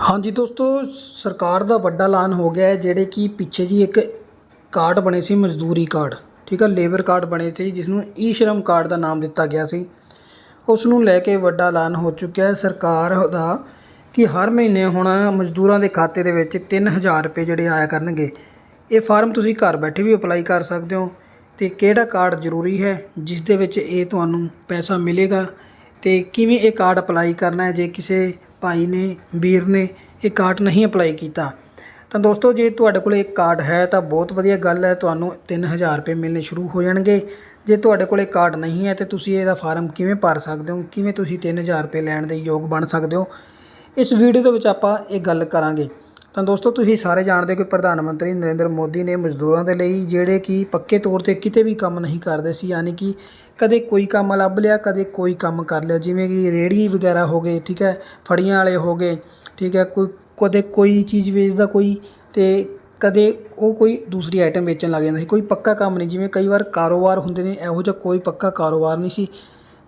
ਹਾਂਜੀ ਦੋਸਤੋ, ਸਰਕਾਰ ਦਾ ਵੱਡਾ ਐਲਾਨ ਹੋ ਗਿਆ ਹੈ, ਜਿਹੜੇ ਕਿ ਪਿੱਛੇ ਜੀ ਇੱਕ ਕਾਰਡ ਬਣੇ ਸੀ, ਮਜ਼ਦੂਰੀ ਕਾਰਡ। ਠੀਕ ਹੈ ਲੇਬਰ ਕਾਰਡ ਬਣੇ ਸੀ ਜਿਸ ਨੂੰ ਈ ਸ਼ਰਮ ਕਾਰਡ ਦਾ ਨਾਮ ਦਿੱਤਾ ਗਿਆ ਸੀ। ਉਸ ਨੂੰ ਲੈ ਕੇ ਵੱਡਾ ਐਲਾਨ ਹੋ ਚੁੱਕਿਆ ਹੈ, ਸਰਕਾਰ ਦਾ ਕਿ ਹਰ ਮਹੀਨੇ ਹੁਣ ਮਜ਼ਦੂਰਾਂ ਦੇ ਖਾਤੇ ਦੇ ਵਿੱਚ 3000 ਰੁਪਏ ਜਿਹੜੇ ਆਇਆ ਕਰਨਗੇ। ਇਹ ਫਾਰਮ ਤੁਸੀਂ ਘਰ ਬੈਠੇ ਵੀ ਅਪਲਾਈ ਕਰ ਸਕਦੇ ਹੋ ਤੇ ਕਿਹੜਾ ਕਾਰਡ ਜ਼ਰੂਰੀ ਹੈ, ਜਿਸ ਦੇ ਵਿੱਚ ਇਹ ਤੁਹਾਨੂੰ ਪੈਸਾ ਮਿਲੇਗਾ ਤੇ ਕਿਵੇਂ ਇਹ ਕਾਰਡ ਅਪਲਾਈ ਕਰਨਾ ਹੈ, ਜੇ ਕਿਸੇ ਭਾਈ ਨੇ, ਵੀਰ ਨੇ ਇਹ ਕਾਰਡ ਨਹੀਂ ਅਪਲਾਈ ਕੀਤਾ। ਤਾਂ ਦੋਸਤੋ, ਜੇ ਤੁਹਾਡੇ ਕੋਲ ਇੱਕ ਕਾਰਡ ਹੈ ਤਾਂ ਬਹੁਤ ਵਧੀਆ ਗੱਲ ਹੈ, ਤੁਹਾਨੂੰ 3000 ਰੁਪਏ ਮਿਲਣੇ ਸ਼ੁਰੂ ਹੋ ਜਾਣਗੇ। ਜੇ ਤੁਹਾਡੇ ਕੋਲ ਇਹ ਕਾਰਡ ਨਹੀਂ ਹੈ, ਤੇ ਤੁਸੀਂ ਇਹਦਾ ਫਾਰਮ ਕਿਵੇਂ ਭਰ ਸਕਦੇ ਹੋ? ਕਿਵੇਂ ਤੁਸੀਂ 3000 ਰੁਪਏ ਲੈਣ ਦੇ ਯੋਗ ਬਣ ਸਕਦੇ ਹੋ? ਇਸ ਵੀਡੀਓ ਦੇ ਵਿੱਚ ਆਪਾਂ ਇਹ ਗੱਲ ਕਰਾਂਗੇ। ਤਾਂ ਦੋਸਤੋ, ਤੁਸੀਂ ਸਾਰੇ ਜਾਣਦੇ ਹੋ ਕਿ ਪ੍ਰਧਾਨ ਮੰਤਰੀ ਨਰਿੰਦਰ ਮੋਦੀ ਨੇ ਮਜ਼ਦੂਰਾਂ ਦੇ ਲਈ, ਜਿਹੜੇ ਕਿ ਪੱਕੇ ਤੌਰ ਤੇ ਕਿਤੇ ਵੀ ਕੰਮ ਨਹੀਂ ਕਰਦੇ ਸੀ, ਯਾਨੀ ਕਿ ਕਦੇ ਕੋਈ ਕੰਮ ਲੱਭ ਲਿਆ, ਕਦੇ ਕੋਈ ਕੰਮ ਕਰ ਲਿਆ। ਜਿਵੇਂ ਕਿ ਰੇਹੜੀ ਵਗੈਰਾ ਹੋ ਗਏ, ਠੀਕ ਹੈ, ਫੜੀਆਂ ਵਾਲੇ ਹੋ ਗਏ, ਠੀਕ ਹੈ, ਕੋਈ ਕਦੇ ਕੋਈ ਚੀਜ਼ ਵੇਚਦਾ ਕੋਈ ਅਤੇ ਕਦੇ ਉਹ ਕੋਈ ਦੂਸਰੀ ਆਈਟਮ ਵੇਚਣ ਲੱਗ ਜਾਂਦਾ ਸੀ। ਕੋਈ ਪੱਕਾ ਕੰਮ ਨਹੀਂ। ਜਿਵੇਂ ਕਈ ਵਾਰ ਕਾਰੋਬਾਰ ਹੁੰਦੇ ਨੇ, ਇਹੋ ਜਿਹਾ ਕੋਈ ਪੱਕਾ ਕਾਰੋਬਾਰ ਨਹੀਂ ਸੀ,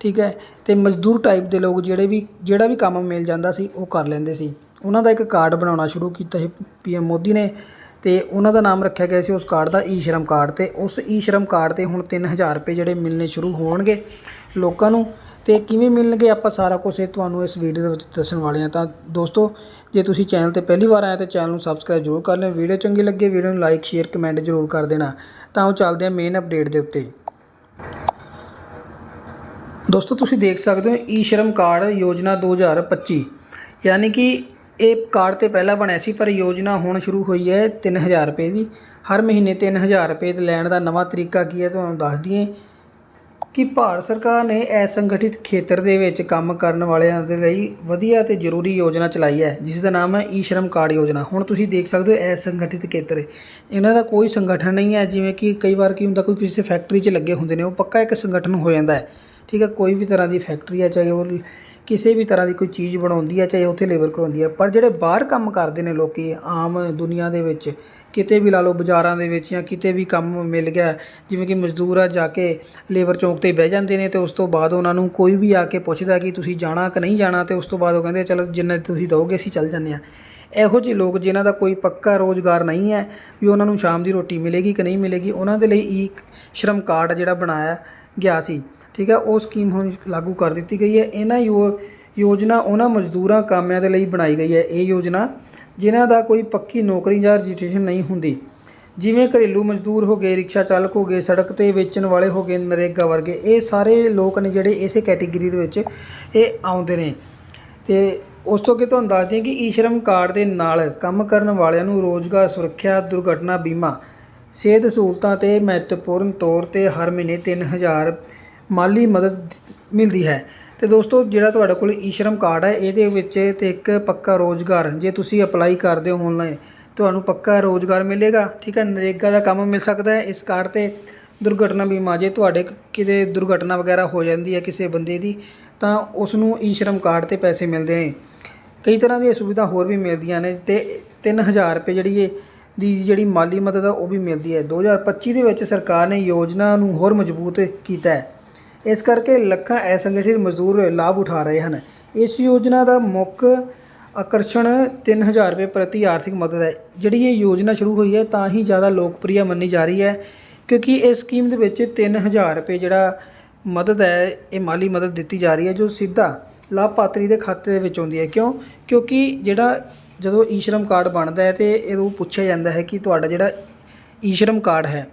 ਠੀਕ ਹੈ ਅਤੇ ਮਜ਼ਦੂਰ ਟਾਈਪ ਦੇ ਲੋਕ ਜਿਹੜੇ ਵੀ, ਜਿਹੜਾ ਵੀ ਕੰਮ ਮਿਲ ਜਾਂਦਾ ਸੀ, ਉਹ ਕਰ ਲੈਂਦੇ ਸੀ। ਉਹਨਾਂ ਦਾ ਇੱਕ ਕਾਰਡ ਬਣਾਉਣਾ ਸ਼ੁਰੂ ਕੀਤਾ ਸੀ ਪੀਐਮ ਮੋਦੀ ਨੇ। ਤੇ ਉਹਨਾਂ ਦਾ ਨਾਮ ਰੱਖਿਆ ਗਿਆ ਸੀ ਉਸ ਕਾਰਡ ਦਾ ਈ ਸ਼ਰਮ ਕਾਰਡ ਤੇ। ਉਸ ਈ ਸ਼ਰਮ ਕਾਰਡ ਤੇ ਹੁਣ 3000 ਰੁਪਏ ਜਿਹੜੇ ਮਿਲਣੇ ਸ਼ੁਰੂ ਹੋਣਗੇ ਲੋਕਾਂ ਨੂੰ। ਤੇ ਕਿਵੇਂ ਮਿਲਣਗੇ ਆਪਾਂ ਸਾਰਾ ਕੁਝ ਇਹ ਤੁਹਾਨੂੰ ਇਸ ਵੀਡੀਓ ਦੇ ਵਿੱਚ ਦੱਸਣ ਵਾਲੇ ਹਾਂ। ਤਾਂ ਦੋਸਤੋ, ਜੇ ਤੁਸੀਂ ਚੈਨਲ ਤੇ ਪਹਿਲੀ ਵਾਰ ਆਏ ਤਾਂ ਚੈਨਲ ਨੂੰ ਸਬਸਕ੍ਰਾਈਬ ਜ਼ਰੂਰ ਕਰ ਲਿਓ। ਵੀਡੀਓ ਚੰਗੀ ਲੱਗੇ ਵੀਡੀਓ ਨੂੰ ਲਾਈਕ, ਸ਼ੇਅਰ, ਕਮੈਂਟ ਜ਼ਰੂਰ ਕਰ ਦੇਣਾ। ਤਾਂ ਉਹ ਚੱਲਦੇ ਆ ਮੇਨ ਅਪਡੇਟ ਦੇ ਉੱਤੇ। ਦੋਸਤੋ, ਤੁਸੀਂ ਦੇਖ ਸਕਦੇ ਹੋ ਈ ਸ਼ਰਮ ਕਾਰਡ ਯੋਜਨਾ 2025 ਯਾਨੀ ਕਿ ਇਹ ਕਾਰਡ ਤੇ ਪਹਿਲਾਂ ਬਣਿਆ ਸੀ, ਪਰ ਯੋਜਨਾ ਹੁਣ ਸ਼ੁਰੂ ਹੋਈ ਹੈ 3000 ਰੁਪਏ ਦੀ। ਹਰ ਮਹੀਨੇ 3000 ਰੁਪਏ ਲੈਣ ਦਾ ਨਵਾਂ ਤਰੀਕਾ ਕੀ ਹੈ, ਤੁਹਾਨੂੰ ਦੱਸ ਦਈਏ ਕਿ ਭਾਰਤ ਸਰਕਾਰ ਨੇ ਅਸੰਗਠਿਤ ਖੇਤਰ ਦੇ ਵਿੱਚ ਕੰਮ ਕਰਨ ਵਾਲਿਆਂ ਦੇ ਲਈ ਵਧੀਆ ਤੇ ਜ਼ਰੂਰੀ ਯੋਜਨਾ ਚਲਾਈ ਹੈ, ਜਿਸ ਦਾ ਨਾਮ ਹੈ ਈ ਸ਼ਰਮ ਕਾਰਡ ਯੋਜਨਾ। ਹੁਣ ਤੁਸੀਂ ਦੇਖ ਸਕਦੇ ਹੋ ਅਸੰਗਠਿਤ ਖੇਤਰ। ਇਹਨਾਂ ਦਾ ਕੋਈ ਸੰਗਠਨ ਨਹੀਂ ਹੈ, ਜਿਵੇਂ ਕਿ ਕਈ ਵਾਰ ਕੀ ਹੁੰਦਾ, ਕੋਈ ਕਿਸੇ ਫੈਕਟਰੀ 'ਚ ਲੱਗੇ ਹੁੰਦੇ ਨੇ, ਉਹ ਪੱਕਾ ਇੱਕ ਸੰਗਠਨ ਹੋ ਜਾਂਦਾ ਹੈ। ਠੀਕ ਹੈ, ਕੋਈ ਵੀ ਤਰ੍ਹਾਂ ਦੀ ਫੈਕਟਰੀ ਹੈ, ਚਾਹੇ ਉਹ ਕਿਸੇ ਵੀ ਤਰ੍ਹਾਂ ਦੀ ਕੋਈ ਚੀਜ਼ ਬਣਾਉਂਦੀ ਹੈ ਚਾਹੇ ਉੱਥੇ ਲੇਬਰ ਕਰਵਾਉਂਦੀ ਹੈ ਪਰ ਜਿਹੜੇ ਬਾਹਰ ਕੰਮ ਕਰਦੇ ਨੇ ਲੋਕੀ ਆਮ ਦੁਨੀਆ ਦੇ ਵਿੱਚ, ਕਿਤੇ ਵੀ ਲਾ ਲਓ ਬਾਜ਼ਾਰਾਂ ਦੇ ਵਿੱਚ ਜਾਂ ਕਿਤੇ ਵੀ ਕੰਮ ਮਿਲ ਗਿਆ, ਜਿਵੇਂ ਕਿ ਮਜ਼ਦੂਰ ਆ ਜਾ ਕੇ ਲੇਬਰ ਚੌਂਕ ਤੇ ਬਹਿ ਜਾਂਦੇ ਨੇ ਤੇ ਉਸ ਤੋਂ ਬਾਅਦ ਉਹਨਾਂ ਨੂੰ ਕੋਈ ਵੀ ਆ ਕੇ ਪੁੱਛਦਾ ਕਿ ਤੁਸੀਂ ਜਾਣਾ ਕਿ ਨਹੀਂ ਜਾਣਾ, ਤੇ ਉਸ ਤੋਂ ਬਾਅਦ ਉਹ ਕਹਿੰਦੇ ਚਲੋ ਜਿੰਨਾ ਤੁਸੀਂ ਦਿਓਗੇ ਅਸੀਂ ਚੱਲ ਜਾਂਦੇ ਆ ਇਹੋ ਜਿਹੇ ਲੋਕ ਜਿਨ੍ਹਾਂ ਦਾ ਕੋਈ ਪੱਕਾ ਰੋਜ਼ਗਾਰ ਨਹੀਂ ਹੈ, ਵੀ ਉਹਨਾਂ ਨੂੰ ਸ਼ਾਮ ਦੀ ਰੋਟੀ ਮਿਲੇਗੀ ਕਿ ਨਹੀਂ ਮਿਲੇਗੀ, ਉਹਨਾਂ ਦੇ ਲਈ ਈ ਸ਼ਰਮ ਕਾਰਡ ਜਿਹੜਾ ਬਣਾਇਆ ਗਿਆ ਸੀ। ਠੀਕ ਹੈ, ਉਹ ਸਕੀਮ ਹੁਣ ਲਾਗੂ ਕਰ ਦਿੱਤੀ ਗਈ ਹੈ। ਇਹਨਾਂ ਯੋ, ਯੋਜਨਾ ਉਹਨਾਂ ਮਜ਼ਦੂਰਾਂ ਕਾਮਿਆਂ ਦੇ ਲਈ ਬਣਾਈ ਗਈ ਹੈ। ਇਹ ਯੋਜਨਾ ਜਿਨ੍ਹਾਂ ਦਾ ਕੋਈ ਪੱਕੀ ਨੌਕਰੀ ਜਾਂ ਰਜਿਸਟ੍ਰੇਸ਼ਨ ਨਹੀਂ ਹੁੰਦੀ। ਜਿਵੇਂ ਘਰੇਲੂ ਮਜ਼ਦੂਰ ਹੋ ਗਏ, ਰਿਕਸ਼ਾ ਚਾਲਕ ਹੋ ਗਏ, ਸੜਕ ਤੇ ਵੇਚਣ ਵਾਲੇ ਹੋ ਗਏ, ਨਰੇਗਾ ਵਰਗੇ, ਇਹ ਸਾਰੇ ਲੋਕ ਨੇ ਜਿਹੜੇ ਇਸੇ ਕੈਟੇਗਰੀ ਦੇ ਵਿੱਚ ਇਹ ਆਉਂਦੇ ਨੇ। ਤੇ ਉਸ ਤੋਂ ਅੱਗੇ ਤੁਹਾਨੂੰ ਦੱਸ ਦਈਏ ਕਿ ਈ ਸ਼ਰਮ ਕਾਰਡ ਦੇ ਨਾਲ ਕੰਮ ਕਰਨ ਵਾਲਿਆਂ ਨੂੰ ਰੋਜ਼ਗਾਰ, ਸੁਰੱਖਿਆ, ਦੁਰਘਟਨਾ ਬੀਮਾ, ਸਿਹਤ ਸਹੂਲਤਾਂ ਤੇ ਮਹੱਤਵਪੂਰਨ ਤੌਰ ਤੇ ਹਰ ਮਹੀਨੇ 3000 ਮਾਲੀ ਮਦਦ ਮਿਲਦੀ ਹੈ। ਅਤੇ ਦੋਸਤੋ, ਜਿਹੜਾ ਤੁਹਾਡੇ ਕੋਲ ਈ ਸ਼ਰਮ ਕਾਰਡ ਹੈ, ਇਹਦੇ ਵਿੱਚ ਤੇ ਇੱਕ ਪੱਕਾ ਰੋਜ਼ਗਾਰ, ਜੇ ਤੁਸੀਂ ਅਪਲਾਈ ਕਰਦੇ ਹੋ ਆਨਲਾਈਨ ਤੁਹਾਨੂੰ ਪੱਕਾ ਰੋਜ਼ਗਾਰ ਮਿਲੇਗਾ, ਠੀਕ ਹੈ? ਨਰੇਗਾ ਦਾ ਕੰਮ ਮਿਲ ਸਕਦਾ ਹੈ। ਇਸ ਕਾਰਡ ਤੇ ਦੁਰਘਟਨਾ ਬੀਮਾ, ਜੇ ਤੁਹਾਡੇ ਕਿਤੇ ਦੁਰਘਟਨਾ ਵਗੈਰਾ ਹੋ ਜਾਂਦੀ ਹੈ ਕਿਸੇ ਬੰਦੇ ਦੀ, ਤਾਂ ਉਸ ਨੂੰ ਈ ਸ਼ਰਮ ਕਾਰਡ ਤੇ ਪੈਸੇ ਮਿਲਦੇ ਨੇ। ਕਈ ਤਰ੍ਹਾਂ ਦੀਆਂ ਸੁਵਿਧਾ ਹੋਰ ਵੀ ਮਿਲਦੀਆਂ ਨੇ ਤੇ 3000 ਰੁਪਏ ਜਿਹੜੀ ਹੈ ਦੀ ਜਿਹੜੀ ਮਾਲੀ ਮਦਦ ਆ, ਉਹ ਵੀ ਮਿਲਦੀ ਹੈ। 2025 ਦੇ ਵਿੱਚ ਸਰਕਾਰ ਨੇ ਯੋਜਨਾ ਨੂੰ ਹੋਰ ਮਜ਼ਬੂਤ ਕੀਤਾ ਹੈ। ਇਸ ਕਰਕੇ ਲੱਖਾਂ ਅਸੰਗਠਿਤ ਮਜ਼ਦੂਰ ਲਾਭ ਉਠਾ ਰਹੇ ਹਨ। ਇਸ ਯੋਜਨਾ ਦਾ ਮੁੱਖ ਆਕਰਸ਼ਣ 3000 ਰੁਪਏ ਪ੍ਰਤੀ ਆਰਥਿਕ ਮਦਦ ਹੈ। ਜਿਹੜੀ ਇਹ ਯੋਜਨਾ ਸ਼ੁਰੂ ਹੋਈ ਹੈ, ਤਾਂ ਹੀ ਜ਼ਿਆਦਾ ਲੋਕਪ੍ਰਿਯ ਮੰਨੀ ਜਾ ਰਹੀ ਹੈ, ਕਿਉਂਕਿ ਇਸ ਸਕੀਮ ਦੇ ਵਿੱਚ 3000 ਰੁਪਏ ਜਿਹੜਾ ਮਦਦ ਹੈ, ਇਹ ਮਾਲੀ ਮਦਦ ਦਿੱਤੀ ਜਾ ਰਹੀ ਹੈ, ਜੋ ਸਿੱਧਾ ਲਾਭਪਾਤਰੀ ਦੇ ਖਾਤੇ ਦੇ ਵਿੱਚ ਆਉਂਦੀ ਹੈ। ਕਿਉਂ? ਕਿਉਂਕਿ ਜਿਹੜਾ ਜਦੋਂ ਈ ਸ਼ਰਮ ਕਾਰਡ ਬਣਦਾ ਹੈ ਤੇ ਇਹਨੂੰ ਪੁੱਛਿਆ ਜਾਂਦਾ ਹੈ ਕਿ ਤੁਹਾਡਾ ਜਿਹੜਾ ਈ ਸ਼ਰਮ ਕਾਰਡ ਹੈ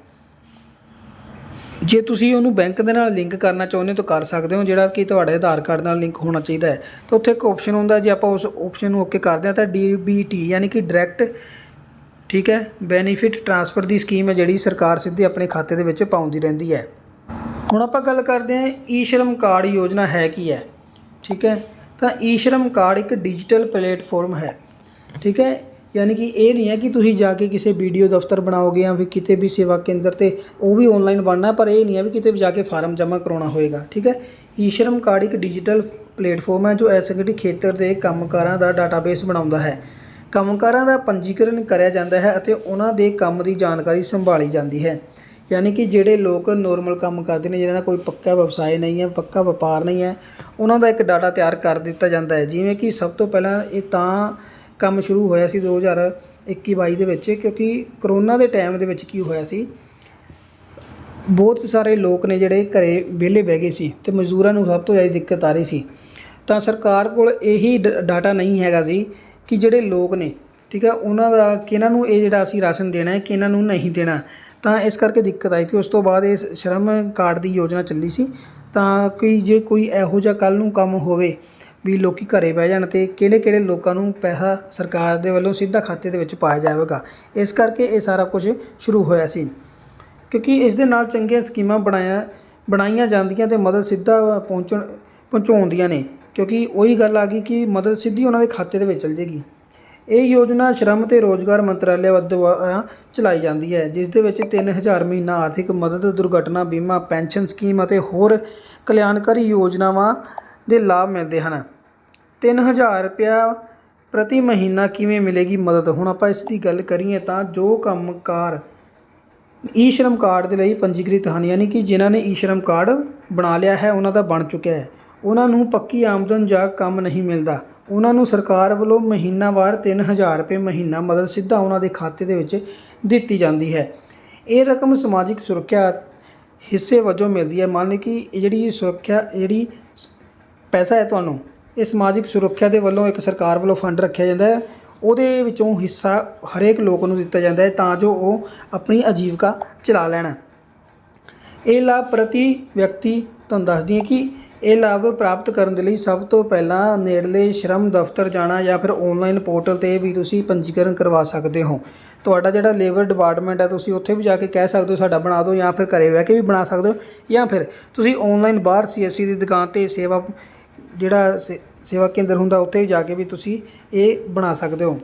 ਜੇ ਤੁਸੀਂ ਉਹਨੂੰ ਬੈਂਕ ਦੇ ਨਾਲ ਲਿੰਕ ਕਰਨਾ ਚਾਹੁੰਦੇ ਹੋ ਤਾਂ ਕਰ ਸਕਦੇ ਹੋ, ਜਿਹੜਾ ਕਿ ਤੁਹਾਡੇ ਆਧਾਰ ਕਾਰਡ ਨਾਲ ਲਿੰਕ ਹੋਣਾ ਚਾਹੀਦਾ ਹੈ। ਤਾਂ ਉੱਥੇ ਇੱਕ ਆਪਸ਼ਨ ਹੁੰਦਾ, ਜੇ ਆਪਾਂ ਉਸ ਆਪਸ਼ਨ ਨੂੰ ਓਕੇ ਕਰਦੇ ਹਾਂ ਤਾਂ ਡੀਬੀਟੀ ਯਾਨੀ ਕਿ ਡਾਇਰੈਕਟ ਠੀਕ ਹੈ ਬੈਨੀਫਿਟ ਟ੍ਰਾਂਸਫਰ ਦੀ ਸਕੀਮ ਹੈ ਜਿਹੜੀ ਸਰਕਾਰ ਸਿੱਧੇ ਆਪਣੇ ਖਾਤੇ ਦੇ ਵਿੱਚ ਪਾਉਂਦੀ ਰਹਿੰਦੀ ਹੈ। ਹੁਣ ਆਪਾਂ ਗੱਲ ਕਰਦੇ ਹਾਂ ਈ ਸ਼ਰਮ ਕਾਰਡ ਯੋਜਨਾ ਹੈ ਕੀ ਹੈ? ਠੀਕ ਹੈ, ਤਾਂ ਈ ਸ਼ਰਮ ਕਾਰਡ ਇੱਕ ਡਿਜੀਟਲ ਪਲੇਟਫਾਰਮ ਹੈ। ਠੀਕ ਹੈ ਯਾਨੀ ਕਿ ਇਹ ਨਹੀਂ ਹੈ ਕਿ ਤੁਸੀਂ ਜਾ ਕੇ ਕਿਸੇ ਵੀਡੀਓ ਦਫ਼ਤਰ ਬਣਾਓਗੇ ਜਾਂ ਫਿਰ ਕਿਤੇ ਵੀ ਸੇਵਾ ਕੇਂਦਰ ਤੇ ਉਹ ਵੀ ਆਨਲਾਈਨ ਬਣਨਾ, ਪਰ ਇਹ ਨਹੀਂ ਹੈ ਵੀ ਕਿਤੇ ਵੀ ਜਾ ਕੇ ਫਾਰਮ ਜਮ੍ਹਾਂ ਕਰਾਉਣਾ ਹੋਏਗਾ, ਠੀਕ ਹੈ? ਈਸ਼ਰਮ ਕਾਰਡ ਇੱਕ ਡਿਜੀਟਲ ਪਲੇਟਫਾਰਮ ਹੈ ਜੋ ਐਸਐਗਡੀ ਖੇਤਰ ਦੇ ਕੰਮਕਾਰਾਂ ਦਾ ਡਾਟਾਬੇਸ ਬਣਾਉਂਦਾ ਹੈ। ਕੰਮਕਾਰਾਂ ਦਾ ਪੰਜੀਕਰਨ ਕਰਿਆ ਜਾਂਦਾ ਹੈ ਅਤੇ ਉਹਨਾਂ ਦੇ ਕੰਮ ਦੀ ਜਾਣਕਾਰੀ ਸੰਭਾਲੀ ਜਾਂਦੀ ਹੈ। ਯਾਨੀ ਕਿ ਜਿਹੜੇ ਲੋਕ ਨੋਰਮਲ ਕੰਮ ਕਰਦੇ ਨੇ, ਜਿਹਨਾਂ ਦਾ ਕੋਈ ਪੱਕਾ ਵਿਵਸਾਏ ਨਹੀਂ ਹੈ, ਪੱਕਾ ਵਪਾਰ ਨਹੀਂ ਹੈ, ਉਹਨਾਂ ਦਾ ਇੱਕ ਡਾਟਾ ਤਿਆਰ ਕਰ ਦਿੱਤਾ ਜਾਂਦਾ ਹੈ। ਜਿਵੇਂ ਕਿ ਸਭ ਤੋਂ ਪਹਿਲਾਂ ਇਹ ਤਾਂ ਕੰਮ ਸ਼ੁਰੂ ਹੋਇਆ ਸੀ 2021-22 ਦੇ ਵਿੱਚ, ਕਿਉਂਕਿ ਕਰੋਨਾ ਦੇ ਟਾਈਮ ਦੇ ਵਿੱਚ ਕੀ ਹੋਇਆ ਸੀ, ਬਹੁਤ ਸਾਰੇ ਲੋਕ ਨੇ ਜਿਹੜੇ ਘਰੇ ਵਿਹਲੇ ਬਹਿ ਗਏ ਸੀ ਤੇ ਮਜ਼ਦੂਰਾਂ ਨੂੰ ਸਭ ਤੋਂ ਜ਼ਿਆਦਾ ਦਿੱਕਤ ਆ ਰਹੀ ਸੀ। ਤਾਂ ਸਰਕਾਰ ਕੋਲ ਇਹੀ ਡਾਟਾ ਨਹੀਂ ਹੈਗਾ ਸੀ ਕਿ ਜਿਹੜੇ ਲੋਕ ਨੇ, ਠੀਕ ਆ, ਉਹਨਾਂ ਦਾ, ਕਿਹਨਾਂ ਨੂੰ ਇਹ ਜਿਹੜਾ ਅਸੀਂ ਰਾਸ਼ਨ ਦੇਣਾ ਹੈ, ਕਿਹਨਾਂ ਨੂੰ ਨਹੀਂ ਦੇਣਾ, ਤਾਂ ਇਸ ਕਰਕੇ ਦਿੱਕਤ ਆਈ ਸੀ ਉਸ ਤੋਂ ਬਾਅਦ ਇਹ ਸ਼ਰਮ ਕਾਰਡ ਦੀ ਯੋਜਨਾ ਚੱਲੀ ਸੀ। ਤਾਂ ਕੋਈ, ਜੇ ਕੋਈ ਇਹੋ ਜਿਹਾ ਕੱਲ ਨੂੰ ਕੰਮ ਹੋਵੇ ਵੀ ਲੋਕ ਘਰ ਬਹਿ ਜਾਣ ਅਤੇ ਕਿਹੜੇ ਕਿਹੜੇ ਲੋਕਾਂ ਨੂੰ ਪੈਸਾ ਸਰਕਾਰ ਦੇ ਵੱਲੋਂ ਸਿੱਧਾ ਖਾਤੇ ਦੇ ਵਿੱਚ ਪਾਇਆ ਜਾਵੇਗਾ। ਇਸ ਕਰਕੇ ਇਹ ਸਾਰਾ ਕੁਝ ਸ਼ੁਰੂ ਹੋਇਆ ਸੀ। ਕਿਉਂਕਿ ਇਸ ਦੇ ਨਾਲ ਚੰਗੀਆਂ ਸਕੀਮਾਂ ਬਣਾਇਆ, ਬਣਾਈਆਂ ਜਾਂਦੀਆਂ ਤੇ ਮਦਦ ਸਿੱਧਾ ਪਹੁੰਚਣ ਪਹੁੰਚਾਉਂਦੀਆਂ ਨੇ। ਕਿਉਂਕਿ ਉਹੀ ਗੱਲ ਆ ਗਈ ਕਿ ਮਦਦ ਸਿੱਧੀ ਉਹਨਾਂ ਦੇ ਖਾਤੇ ਦੇ ਵਿੱਚ ਚਲ ਜੇਗੀ। ਇਹ ਯੋਜਨਾ ਸ਼ਰਮ ਤੇ ਰੋਜ਼ਗਾਰ ਮੰਤਰਾਲੇ ਵੱਧ ਦੁਆਰਾ ਚਲਾਈ ਜਾਂਦੀ ਹੈ, ਜਿਸ ਦੇ ਵਿੱਚ 3000 ਮਹੀਨਾ ਆਰਥਿਕ ਮਦਦ, ਦੁਰਘਟਨਾ ਬੀਮਾ, ਪੈਨਸ਼ਨ ਸਕੀਮ ਅਤੇ ਹੋਰ ਕਲਿਆਣਕਾਰੀ ਯੋਜਨਾਵਾਂ ਦੇ ਲਾਭ ਮਿਲਦੇ ਹਨ। 3000 ਰੁਪਇਆ ਪ੍ਰਤੀ ਮਹੀਨਾ ਕਿਵੇਂ ਮਿਲੇਗੀ ਮਦਦ? ਹੁਣ ਆਪਾਂ ਇਸ ਦੀ ਗੱਲ ਕਰੀਏ ਤਾਂ ਜੋ ਕੰਮਕਾਰ ਈ ਸ਼ਰਮ ਕਾਰਡ ਦੇ ਲਈ ਪੰਜੀਕ੍ਰਿਤ ਹਨ, ਯਾਨੀ ਕਿ ਜਿਨ੍ਹਾਂ ਨੇ ਈ ਸ਼ਰਮ ਕਾਰਡ ਬਣਾ ਲਿਆ ਹੈ, ਉਹਨਾਂ ਦਾ ਬਣ ਚੁੱਕਿਆ ਹੈ। ਉਹਨਾਂ ਨੂੰ ਪੱਕੀ ਆਮਦਨ ਜਾਂ ਕੰਮ ਨਹੀਂ ਮਿਲਦਾ। ਉਹਨਾਂ ਨੂੰ ਸਰਕਾਰ ਵੱਲੋਂ ਮਹੀਨਾਵਾਰ 3000 ਰੁਪਏ ਮਹੀਨਾ ਮਦਦ ਸਿੱਧਾ ਉਹਨਾਂ ਦੇ ਖਾਤੇ ਦੇ ਵਿੱਚ ਦਿੱਤੀ ਜਾਂਦੀ ਹੈ। ਇਹ ਰਕਮ ਸਮਾਜਿਕ ਸੁਰੱਖਿਆ ਹਿੱਸੇ ਵਜੋਂ ਮਿਲਦੀ ਹੈ। ਮੰਨ ਲਓ ਕਿ ਜਿਹੜੀ ਸੁਰੱਖਿਆ, ਜਿਹੜੀ ਸ- ਪੈਸਾ ਹੈ ਤੁਹਾਨੂੰ ਇਹ ਸਮਾਜਿਕ ਸੁਰੱਖਿਆ ਦੇ ਵੱਲੋਂ ਇੱਕ ਸਰਕਾਰ ਵੱਲੋਂ ਫੰਡ ਰੱਖਿਆ ਜਾਂਦਾ ਹੈ। ਉਹਦੇ ਵਿੱਚੋਂ ਹਿੱਸਾ ਹਰੇਕ ਲੋਕ ਨੂੰ ਦਿੱਤਾ ਜਾਂਦਾ ਹੈ ਤਾਂ ਜੋ ਉਹ ਆਪਣੀ ਆਜੀਵਕਾ ਚਲਾ ਲੈਣ। ਇਹ ਲਾਭ ਪ੍ਰਤੀ ਵਿਅਕਤੀ ਤੁਹਾਨੂੰ ਦੱਸਦੀ ਹਾਂ ਕਿ ਇਹ ਲਾਭ ਪ੍ਰਾਪਤ ਕਰਨ ਦੇ ਲਈ ਸਭ ਤੋਂ ਪਹਿਲਾਂ ਨੇੜਲੇ ਸ਼ਰਮ ਦਫ਼ਤਰ ਜਾਣਾ ਜਾਂ ਫਿਰ ਆਨਲਾਈਨ ਪੋਰਟਲ ਤੇ ਵੀ ਤੁਸੀਂ ਪੰਜੀਕਰਨ ਕਰਵਾ ਸਕਦੇ ਹੋ। ਤੁਹਾਡਾ ਜਿਹੜਾ ਲੇਬਰ ਡਿਪਾਰਟਮੈਂਟ ਹੈ, ਤੁਸੀਂ ਉੱਥੇ ਵੀ ਜਾ ਕੇ ਕਹਿ ਸਕਦੇ ਹੋ ਸਾਡਾ ਬਣਾ ਦਿਓ ਜਾਂ ਫਿਰ ਘਰੇ ਬਹਿ ਕੇ ਵੀ ਬਣਾ ਸਕਦੇ ਹੋ ਜਾਂ ਫਿਰ ਤੁਸੀਂ ਆਨਲਾਈਨ ਬਾਹਰ ਸੀਐਸਸੀ ਦੀ ਦੁਕਾਨ ਤੇ ਸੇਵਾ ਜਿਹੜਾ ਸੇ- ਸੇਵਾ ਕੇਂਦਰ ਹੁੰਦਾ ਉੱਥੇ ਵੀ ਜਾ ਕੇ ਵੀ ਤੁਸੀਂ ਇਹ ਬਣਾ ਸਕਦੇ ਹੋ।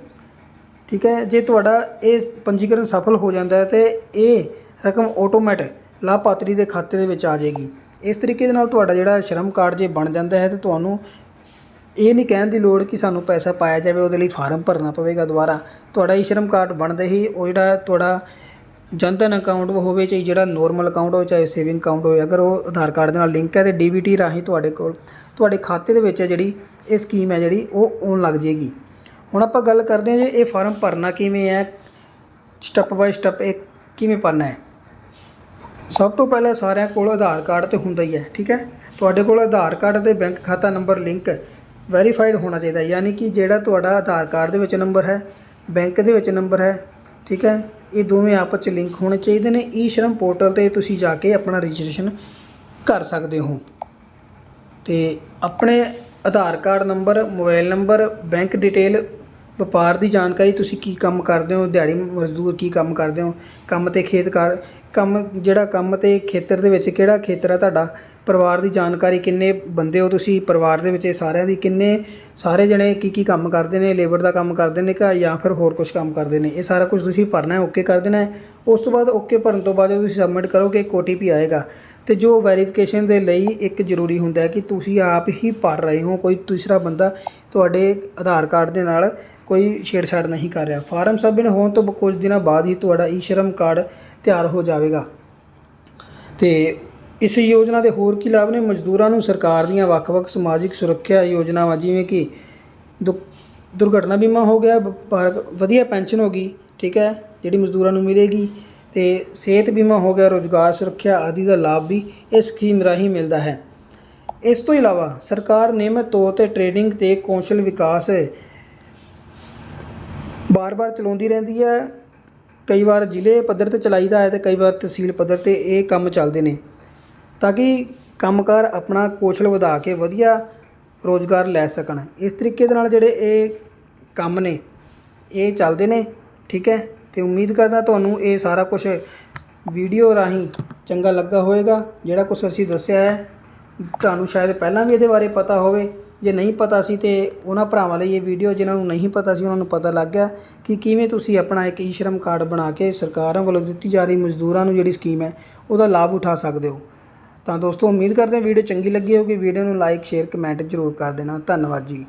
ਠੀਕ ਹੈ? ਜੇ ਤੁਹਾਡਾ ਇਹ ਪੰਜੀਕਰਨ ਸਫਲ ਹੋ ਜਾਂਦਾ ਹੈ ਤੇ ਇਹ ਰਕਮ ਆਟੋਮੈਟਿਕ ਲਾਭਪਾਤਰੀ ਦੇ ਖਾਤੇ ਦੇ ਵਿੱਚ ਆ ਜਾਏਗੀ। ਇਸ ਤਰੀਕੇ ਦੇ ਨਾਲ ਤੁਹਾਡਾ ਜਿਹੜਾ ਸ਼ਰਮ ਕਾਰਡ ਜੇ ਬਣ ਜਾਂਦਾ ਹੈ ਤੇ ਤੁਹਾਨੂੰ ਇਹ ਨਹੀਂ ਕਹਿਣ ਦੀ ਲੋੜ ਕਿ ਸਾਨੂੰ ਪੈਸਾ ਪਾਇਆ ਜਾਵੇ, ਉਹਦੇ ਲਈ ਫਾਰਮ ਭਰਨਾ ਪਵੇਗਾ ਦੁਬਾਰਾ। ਤੁਹਾਡਾ ਇਹ ਸ਼ਰਮ ਕਾਰਡ ਬਣਦੇ ਹੀ ਉਹ ਜਿਹੜਾ ਤੁਹਾਡਾ ਜਨਧਨ ਅਕਾਊਂਟ ਹੋਵੇ ਚਾਹੇ ਜਿਹੜਾ ਨੋਰਮਲ ਅਕਾਊਂਟ ਹੋਵੇ, ਚਾਹੇ ਸੇਵਿੰਗ ਅਕਾਊਂਟ ਹੋਵੇ, ਅਗਰ ਉਹ ਆਧਾਰ ਕਾਰਡ ਦੇ ਨਾਲ ਲਿੰਕ ਹੈ ਤੇ ਡੀਬੀਟੀ ਰਾਹੀਂ ਤੁਹਾਡੇ ਕੋਲ, ਤੁਹਾਡੇ ਖਾਤੇ ਦੇ ਵਿੱਚ ਜਿਹੜੀ ਇਹ ਸਕੀਮ ਹੈ ਜਿਹੜੀ, ਉਹ ਆਉਣ ਲੱਗ ਜਾਏਗੀ। ਹੁਣ ਆਪਾਂ ਗੱਲ ਕਰਦੇ ਹਾਂ ਜੀ, ਇਹ ਫਾਰਮ ਭਰਨਾ ਕਿਵੇਂ ਹੈ? ਸਟੈਪ ਬਾਈ ਸਟੈਪ ਇਹ ਕਿਵੇਂ ਭਰਨਾ ਹੈ? ਸਭ ਤੋਂ ਪਹਿਲਾਂ ਸਾਰਿਆਂ ਕੋਲ ਆਧਾਰ ਕਾਰਡ ਤੇ ਹੁੰਦਾ ਹੀ ਹੈ, ਠੀਕ ਹੈ? ਤੁਹਾਡੇ ਕੋਲ ਆਧਾਰ ਕਾਰਡ ਤੇ ਬੈਂਕ ਖਾਤਾ ਨੰਬਰ ਲਿੰਕ ਵੈਰੀਫਾਈਡ ਹੋਣਾ ਚਾਹੀਦਾ ਯਾਨੀ ਕਿ ਜਿਹੜਾ ਤੁਹਾਡਾ ਆਧਾਰ ਕਾਰਡ ਦੇ ਵਿੱਚ ਨੰਬਰ ਹੈ ਬੈਂਕ ਦੇ ਵਿੱਚ ਨੰਬਰ ਹੈ, ਠੀਕ ਹੈ? ਇਹ ਦੋਵੇਂ ਆਪਸ ਚ ਲਿੰਕ ਹੋਣੇ ਚਾਹੀਦੇ ਨੇ। ਈ ਸ਼ਰਮ ਪੋਰਟਲ ਤੇ ਤੁਸੀਂ ਜਾ ਕੇ ਆਪਣਾ ਰਜਿਸਟ੍ਰੇਸ਼ਨ ਕਰ ਸਕਦੇ ਹੋ। ਤੇ ਆਪਣੇ Aadhaar card number mobile number bank detail ਵਪਾਰ ਦੀ ਜਾਣਕਾਰੀ ਤੁਸੀਂ ਕੀ ਕੰਮ ਕਰਦੇ ਹੋ, ਦਿਹਾੜੀ ਮਜ਼ਦੂਰ ਕੀ ਕੰਮ ਕਰਦੇ ਹੋ, ਕੰਮ ਤੇ ਖੇਤ ਕਾਰ, ਕੰਮ ਜਿਹੜਾ ਕੰਮ ਤੇ ਖੇਤਰ ਦੇ ਵਿੱਚ ਕਿਹੜਾ ਖੇਤਰ ਹੈ ਤੁਹਾਡਾ ਪਰਿਵਾਰ ਦੀ ਜਾਣਕਾਰੀ ਕਿੰਨੇ ਬੰਦੇ ਹੋ ਤੁਸੀਂ? ਪਰਿਵਾਰ ਦੇ ਵਿੱਚ ਇਹ ਸਾਰਿਆਂ ਦੀ ਕਿੰਨੇ? ਸਾਰੇ ਜਣੇ ਕੀ ਕੀ ਕੰਮ ਕਰਦੇ ਨੇ? ਲੇਬਰ ਦਾ ਕੰਮ ਕਰਦੇ ਨੇ ਕਿ ਜਾਂ ਫਿਰ ਹੋਰ ਕੁਝ ਕੰਮ ਕਰਦੇ ਨੇ? ਇਹ ਸਾਰਾ ਕੁਝ ਤੁਸੀਂ ਭਰਨਾ ਹੈ, ਓਕੇ ਕਰ ਦੇਣਾ ਹੈ। ਉਸ ਤੋਂ ਬਾਅਦ ਓਕੇ ਭਰਨ ਤੋਂ ਬਾਅਦ ਜਦੋਂ ਤੁਸੀਂ ਸਬਮਿਟ ਕਰੋਗੇ, ਇੱਕ ਓਟੀਪੀ ਆਏਗਾ। ਤੇ ਜੋ ਵੈਰੀਫਿਕੇਸ਼ਨ ਦੇ ਲਈ ਇੱਕ ਜ਼ਰੂਰੀ ਹੁੰਦਾ ਹੈ ਕਿ ਤੁਸੀਂ ਆਪ ਹੀ ਭਰ ਰਹੇ ਹੋ, ਕੋਈ ਤੀਸਰਾ ਬੰਦਾ ਤੁਹਾਡੇ ਆਧਾਰ ਕਾਰਡ ਦੇ ਨਾਲ ਕੋਈ ਛੇੜਛਾੜ ਨਹੀਂ ਕਰ ਰਿਹਾ। ਫਾਰਮ ਸਬਮਿਟ ਹੋਣ ਤੋਂ ਕੁਝ ਦਿਨਾਂ ਬਾਅਦ ਹੀ ਤੁਹਾਡਾ ਈ ਸ਼ਰਮ ਕਾਰਡ ਤਿਆਰ ਹੋ ਜਾਵੇਗਾ। ਤੇ ਇਸ ਯੋਜਨਾ ਦੇ ਹੋਰ ਕੀ ਲਾਭ ਨੇ? ਮਜ਼ਦੂਰਾਂ ਨੂੰ ਸਰਕਾਰ ਦੀਆਂ ਵੱਖ-ਵੱਖ ਸਮਾਜਿਕ ਸੁਰੱਖਿਆ ਯੋਜਨਾਵਾਂ, ਜਿਵੇਂ ਕਿ ਦੁ- ਦੁਰਘਟਨਾ ਬੀਮਾ ਹੋ ਗਿਆ ਵਪਾਰਕ ਵਧੀਆ ਪੈਨਸ਼ਨ ਹੋ ਗਈ, ਠੀਕ ਹੈ, ਜਿਹੜੀ ਮਜ਼ਦੂਰਾਂ ਨੂੰ ਮਿਲੇਗੀ, ਤੇ ਸਿਹਤ ਬੀਮਾ ਹੋ ਗਿਆ, ਰੋਜ਼ਗਾਰ ਸੁਰੱਖਿਆ ਆਦਿ ਦਾ ਲਾਭ ਵੀ ਇਸ ਸਕੀਮ ਰਾਹੀਂ ਮਿਲਦਾ ਹੈ। ਇਸ ਤੋਂ ਇਲਾਵਾ ਸਰਕਾਰ ਨਿਯਮਿਤ ਤੌਰ ਤੇ ਟ੍ਰੇਨਿੰਗ ਤੇ ਕੌਸ਼ਲ ਵਿਕਾਸ ਬਾਰ-ਬਾਰ ਚਲਾਉਂਦੀ ਰਹਿੰਦੀ ਹੈ। ਕਈ ਵਾਰ ਜ਼ਿਲ੍ਹੇ ਪੱਧਰ ਤੇ ਚਲਾਈਦਾ ਹੈ ਤੇ ਕਈ ਵਾਰ ਤਹਿਸੀਲ ਪੱਧਰ ਤੇ ਇਹ ਕੰਮ ਚੱਲਦੇ ਨੇ। ਤਾਂ ਕਿ ਕੰਮਕਾਰ ਆਪਣਾ ਕੌਸ਼ਲ ਵਧਾ ਕੇ ਵਧੀਆ ਰੋਜ਼ਗਾਰ ਲੈ ਸਕਣ। ਇਸ ਤਰੀਕੇ ਦੇ ਨਾਲ ਜਿਹੜੇ ਇਹ ਕੰਮ ਨੇ, ਇਹ ਚੱਲਦੇ ਨੇ, ਠੀਕ ਹੈ? ਤੇ ਉਮੀਦ ਕਰਦਾ ਤੁਹਾਨੂੰ ਇਹ ਸਾਰਾ ਕੁਝ ਵੀਡੀਓ ਰਾਹੀਂ ਚੰਗਾ ਲੱਗਾ ਹੋਵੇਗਾ। ਜਿਹੜਾ ਕੁਝ ਅਸੀਂ ਦੱਸਿਆ ਹੈ, ਤੁਹਾਨੂੰ ਸ਼ਾਇਦ ਪਹਿਲਾਂ ਵੀ ਇਹਦੇ ਬਾਰੇ ਪਤਾ ਹੋਵੇ। ਜੇ ਨਹੀਂ ਪਤਾ ਸੀ ਤੇ ਉਹਨਾਂ ਭਰਾਵਾਂ ਲਈ ਇਹ ਵੀਡੀਓ ਜਿਨ੍ਹਾਂ ਨੂੰ ਨਹੀਂ ਪਤਾ ਸੀ, ਉਹਨਾਂ ਨੂੰ ਪਤਾ ਲੱਗ ਗਿਆ ਕਿ ਕਿਵੇਂ ਤੁਸੀਂ ਆਪਣਾ ਇੱਕ ਈ ਸ਼ਰਮ ਕਾਰਡ ਬਣਾ ਕੇ ਸਰਕਾਰਾਂ ਵੱਲੋਂ ਦਿੱਤੀ ਜਾ ਰਹੀ ਮਜ਼ਦੂਰਾਂ ਨੂੰ ਜਿਹੜੀ ਸਕੀਮ ਹੈ, ਉਹਦਾ ਲਾਭ ਉਠਾ ਸਕਦੇ ਹੋ। ਤਾਂ ਦੋਸਤੋ, ਉਮੀਦ ਕਰਦੇ ਹਾਂ ਵੀਡੀਓ ਚੰਗੀ ਲੱਗੀ ਹੋਵੇਗੀ ਵੀਡੀਓ ਨੂੰ ਲਾਈਕ ਸ਼ੇਅਰ ਕਮੈਂਟ ਜ਼ਰੂਰ ਕਰ ਦੇਣਾ। ਧੰਨਵਾਦ ਜੀ।